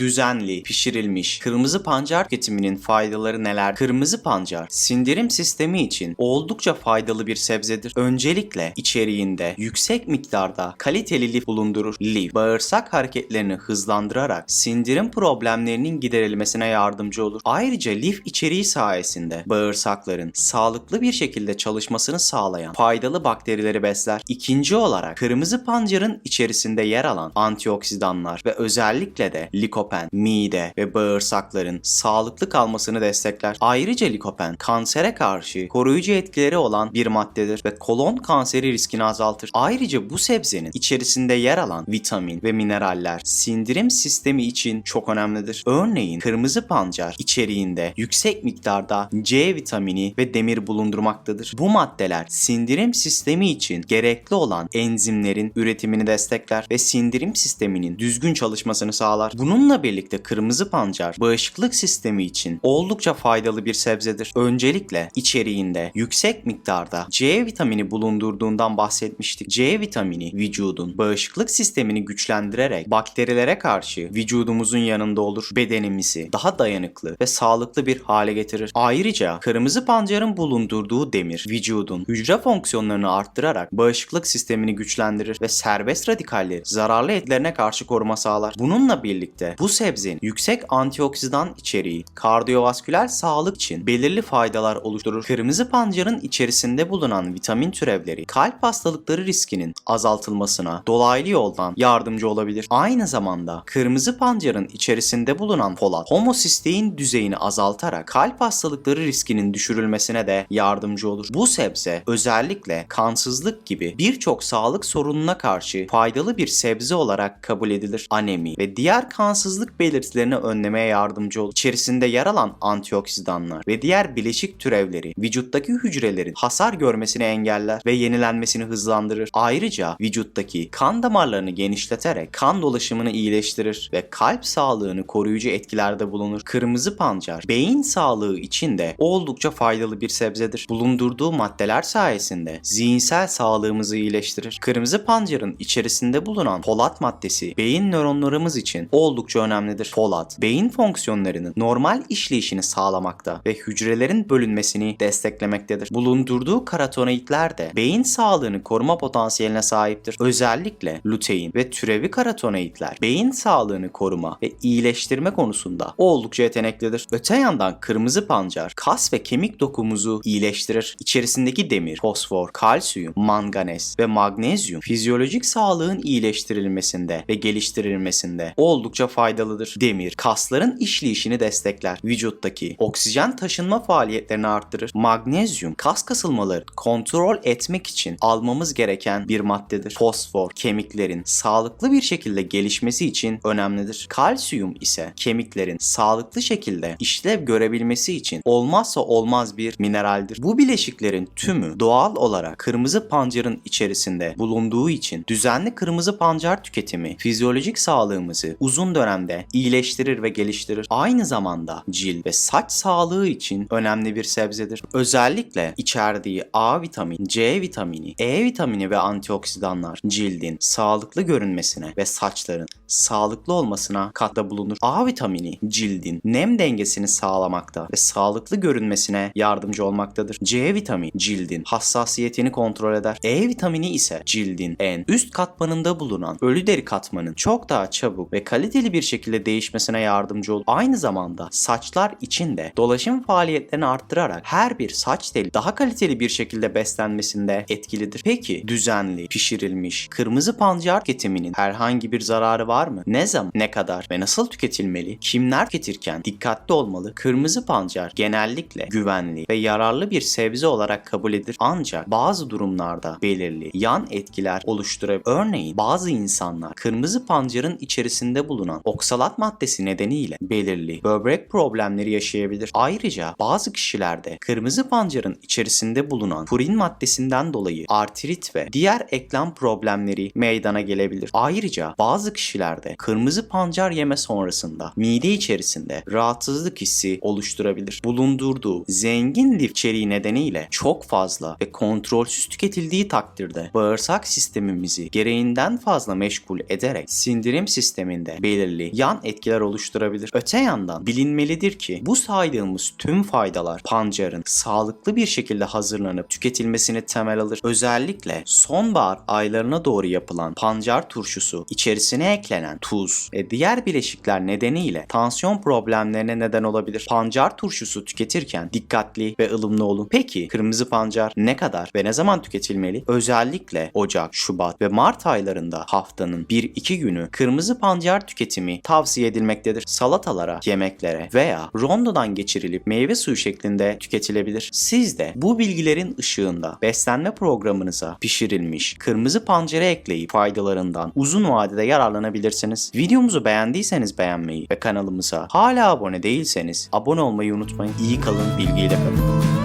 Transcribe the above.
Düzenli, pişirilmiş, kırmızı pancar tüketiminin faydaları neler? Kırmızı pancar, sindirim sistemi için oldukça faydalı bir sebzedir. Öncelikle içeriğinde yüksek miktarda kaliteli lif bulundurur. Lif, bağırsak hareketlerini hızlandırarak sindirim problemlerinin giderilmesine yardımcı olur. Ayrıca lif içeriği sayesinde bağırsakların sağlıklı bir şekilde çalışmasını sağlayan faydalı bakterileri besler. İkinci olarak kırmızı pancarın içerisinde yer alan antioksidanlar ve özellikle de likopen, mide ve bağırsakların sağlıklı kalmasını destekler. Ayrıca likopen kansere karşı koruyucu etkileri olan bir maddedir ve kolon kanseri riskini azaltır. Ayrıca bu sebzenin içerisinde yer alan vitamin ve mineraller sindirim sistemi için çok önemlidir. Örneğin kırmızı pancar içeriğinde yüksek miktarda C vitamini ve demir bulundurmaktadır. Bu maddeler sindirim sistemi için gerekli olan enzimlerin üretimini destekler ve sindirim sisteminin düzgün çalışmasını sağlar. Bununla birlikte kırmızı pancar bağışıklık sistemi için oldukça faydalı bir sebzedir. Öncelikle içeriğinde yüksek miktarda C vitamini bulundurduğundan bahsetmiştik. C vitamini vücudun bağışıklık sistemini güçlendirerek bakterilere karşı vücudumuzun yanında olur. Bedenimizi daha dayanıklı ve sağlıklı bir hale getirir. Ayrıca kırmızı pancarın bulundurduğu demir vücudun hücre fonksiyonlarını arttırarak bağışıklık sistemini güçlendirir ve serbest radikalleri zararlı etkilerine karşı koruma sağlar. Bununla birlikte bu sebzenin yüksek antioksidan içeriği kardiyovasküler sağlık için belirli faydalar oluşturur. Kırmızı pancarın içerisinde bulunan vitamin türevleri kalp hastalıkları riskinin azaltılmasına dolaylı yoldan yardımcı olabilir. Aynı zamanda kırmızı pancarın içerisinde bulunan folat homosistein düzeyini azaltarak kalp hastalıkları riskinin düşürülmesine de yardımcı olur. Bu sebze özellikle kansızlık gibi birçok sağlık sorununa karşı faydalı bir sebze olarak kabul edilir. Anemi ve diğer kansızlık belirtilerini önlemeye yardımcı olur. İçerisinde yer alan antioksidanlar ve diğer bileşik türevleri vücuttaki hücrelerin hasar görmesini engeller ve yenilenmesini hızlandırır. Ayrıca vücuttaki kan damarlarını genişleterek kan dolaşımını iyileştirir ve kalp sağlığını koruyucu etkilerde bulunur. Kırmızı pancar beyin sağlığı için de oldukça faydalı bir sebzedir. Bulundurduğu maddeler sayesinde zihinsel sağlığımızı iyileştirir. Kırmızı pancarın içerisinde bulunan folat maddesi beyin nöronlarımız için oldukça önemlidir. Folat, beyin fonksiyonlarının normal işleyişini sağlamakta ve hücrelerin bölünmesini desteklemektedir. Bulundurduğu karotenoidler de beyin sağlığını koruma potansiyeline sahiptir. Özellikle lutein ve türevi karotenoidler beyin sağlığını koruma ve iyileştirme konusunda oldukça yeteneklidir. Öte yandan kırmızı pancar kas ve kemik dokumuzu iyileştirir. İçerisindeki demir, fosfor, kalsiyum, manganez ve magnezyum fizyolojik sağlığın iyileştirilmesinde ve geliştirilmesinde oldukça faydalıdır. Demir kasların işleyişini destekler. Vücuttaki oksijen taşınma faaliyetlerini arttırır. Magnezyum kas kasılmaları kontrol etmek için almamız gereken bir maddedir. Fosfor kemiklerin sağlıklı bir şekilde gelişmesi için önemlidir. Kalsiyum ise kemiklerin sağlıklı şekilde işlev görebilmesi için olmazsa olmaz bir mineraldir. Bu bileşiklerin tümü doğal olarak kırmızı pancarın içerisinde bulunduğu için düzenli kırmızı pancar tüketimi fizyolojik sağlığımızı uzun dönemde iyileştirir ve geliştirir. Aynı zamanda cilt ve saç sağlığı için önemli bir sebzedir. Özellikle içerdiği A vitamini, C vitamini, E vitamini ve antioksidanlar cildin sağlıklı görünmesine ve saçların sağlıklı olmasına katkıda bulunur. A vitamini cildin nem dengesini sağlamakta ve sağlıklı görünmesine yardımcı olmaktadır. C vitamini cildin hassasiyetini kontrol eder. E vitamini ise cildin en üst katmanında bulunan ölü deri katmanın çok daha çabuk ve kaliteli bir şekilde değişmesine yardımcı olur. Aynı zamanda saçlar için de dolaşım faaliyetlerini arttırarak her bir saç teli daha kaliteli bir şekilde beslenmesinde etkilidir. Peki düzenli, pişirilmiş, kırmızı pancar tüketiminin herhangi bir zararı var mı? Ne zaman, ne kadar ve nasıl tüketilmeli? Kimler tüketirken dikkatli olmalı? Kırmızı pancar genellikle güvenli ve yararlı bir sebze olarak kabul edilir. Ancak bazı durumlarda belirli yan etkiler oluşturabilir. Örneğin bazı insanlar kırmızı pancarın içerisinde bulunan oksalat maddesi nedeniyle belirli böbrek problemleri yaşayabilir. Ayrıca bazı kişilerde kırmızı pancarın içerisinde bulunan purin maddesinden dolayı artrit ve diğer eklem problemleri meydana gelebilir. Ayrıca bazı kişilerde kırmızı pancar yeme sonrasında mide içerisinde rahatsızlık hissi oluşturabilir. Bulundurduğu zengin lif içeriği nedeniyle çok fazla ve kontrolsüz tüketildiği takdirde bağırsak sistemimizi gereğinden fazla meşgul ederek sindirim sisteminde belirli yan etkiler oluşturabilir. Öte yandan bilinmelidir ki bu saydığımız tüm faydalar pancarın sağlıklı bir şekilde hazırlanıp tüketilmesini temel alır. Özellikle sonbahar aylarına doğru yapılan pancar turşusu içerisine eklenen tuz ve diğer bileşikler nedeniyle tansiyon problemlerine neden olabilir. Pancar turşusu tüketirken dikkatli ve ılımlı olun. Peki kırmızı pancar ne kadar ve ne zaman tüketilmeli? Özellikle Ocak, Şubat ve Mart aylarında haftanın 1-2 günü kırmızı pancar tüketimi tavsiye edilmektedir. Salatalara, yemeklere veya rondodan geçirilip meyve suyu şeklinde tüketilebilir. Siz de bu bilgilerin ışığında beslenme programınıza pişirilmiş kırmızı pancarı ekleyip faydalarından uzun vadede yararlanabilirsiniz. Videomuzu beğendiyseniz beğenmeyi ve kanalımıza hala abone değilseniz abone olmayı unutmayın. İyi kalın, bilgiyle kalın.